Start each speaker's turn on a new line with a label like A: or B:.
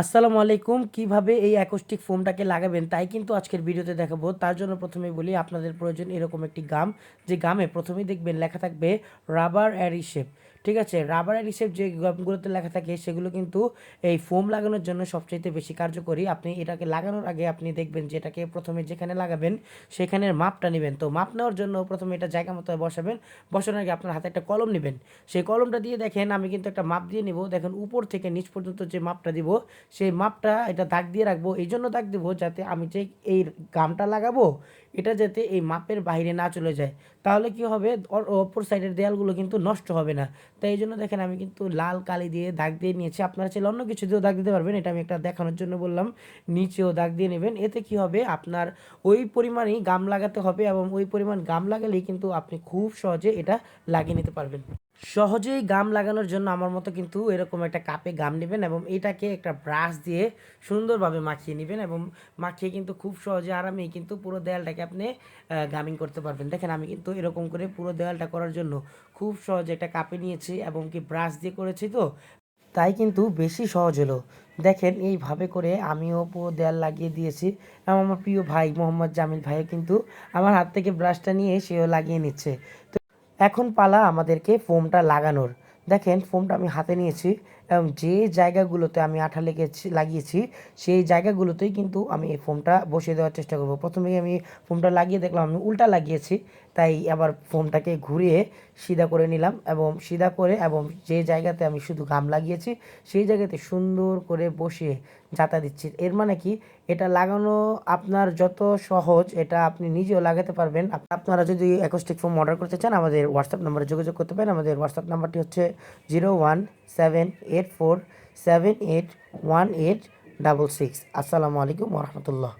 A: আসসালামু আলাইকুম, কীভাবে এই অ্যাকোস্টিক ফোমটাকে লাগাবেন তাই কিন্তু আজকের ভিডিওতে দেখাবো। তার জন্য প্রথমে বলি, আপনাদের প্রয়োজন এরকম একটি গাম যে গামে প্রথমেই দেখবেন লেখা থাকবে রাবার অ্যারিশেপ ঠিক আছে? রাবার অ্যারিশেপ যে গামগুলোতে লেখা থাকে, সেগুলো কিন্তু এই ফোম লাগানোর জন্য সবচাইতে বেশি কার্যকরী। আপনি এটাকে লাগানোর আগে আপনি দেখবেন যে এটাকে প্রথমে যেখানে লাগাবেন, সেখানের মাপটা নেবেন। তো মাপ নেওয়ার জন্য প্রথমে এটা জায়গা মতো বসাবেন। বসানোর আগে আপনার হাতে একটা কলম নেবেন। সেই কলমটা দিয়ে দেখেন, আমি কিন্তু একটা মাপ দিয়ে নিব। দেখেন, উপর থেকে নিচ পর্যন্ত যে মাপটা দিব, সেই মাপটা এটা দাগ দিয়ে রাখব। এই জন্য দাগ দেবো যাতে আমি যে এই গামটা লাগাবো, এটা যাতে এই মাপের বাইরে না চলে যায়। তাহলে কি হবে? অপর সাইডের দেয়ালগুলো কিন্তু নষ্ট হবে না। তাই এই জন্য দেখেন আমি কিন্তু লাল কালি দিয়ে দাগ দিয়ে নিয়েছি। আপনারা চাইলে অন্য কিছু দিয়েও দাগ দিতে পারবেন, এটা আমি একটা দেখানোর জন্য বললাম। নিচেও দাগ দিয়ে নেবেন। এতে কি হবে? আপনার ওই পরিমাণেই গাম লাগাতে হবে এবং ওই পরিমাণ গাম লাগালেই কিন্তু আপনি খুব সহজে এটা লাগিয়ে নিতে পারবেন। সহজেই গাম লাগানোর জন্য আমার মতো কিন্তু এরকম একটা কাপে গাম নেবেন এবং এটাকে একটা ব্রাশ দিয়ে সুন্দরভাবে মাখিয়ে নেবেন এবং মাখিয়ে কিন্তু খুব সহজে আরামেই কিন্তু পুরো দেয়ালটাকে আপনি গামিং করতে পারবেন। দেখেন আমি কিন্তু এরকম করে পুরো দেয়ালটা করার জন্য খুব সহজে একটা কাপে নিয়েছি এবং কি ব্রাশ দিয়ে করেছি তো। তাই কিন্তু বেশি সহজ হলো। দেখেন এইভাবে করে আমিও পুরো দেয়াল লাগিয়ে দিয়েছি। এবং আমার প্রিয় ভাই মোহাম্মদ জামিল ভাইও কিন্তু আমার হাত থেকে ব্রাশটা নিয়ে সেও লাগিয়ে নিচ্ছে। এখন পালা আমাদেরকে ফোমটা লাগানোর। দেখেন ফোমটা আমি হাতে নিয়েছি। এবং যে জায়গাগুলোতে আমি আঠা লেগেছি, লাগিয়েছি, সেই জায়গাগুলোতেই কিন্তু আমি এই ফোমটা বসিয়ে দেওয়ার চেষ্টা করব। প্রথমেই আমি ফোমটা লাগিয়ে দেখলাম, আমি উল্টা লাগিয়েছি, তাই আবার ফোমটাকে ঘুরিয়ে সিধা করে নিলাম এবং সিধা করে এবং যে জায়গাতে আমি শুধু গাম লাগিয়েছি, সেই জায়গাতে সুন্দর করে বসিয়ে যাতা দিচ্ছি। এর মানে কি? এটা লাগানো আপনার যত সহজ, এটা আপনি নিজেও লাগাতে পারবেন। আপনারা যদি অ্যাকোস্টিক ফোম অর্ডার করতে চান, আমাদের হোয়াটসঅ্যাপ নাম্বারে যোগাযোগ করতে পারেন। আমাদের হোয়াটসঅ্যাপ নাম্বারটি হচ্ছে zero one seven eight four seven eight one eight double six আসসালামু আলাইকুম রহমতুল্লাহ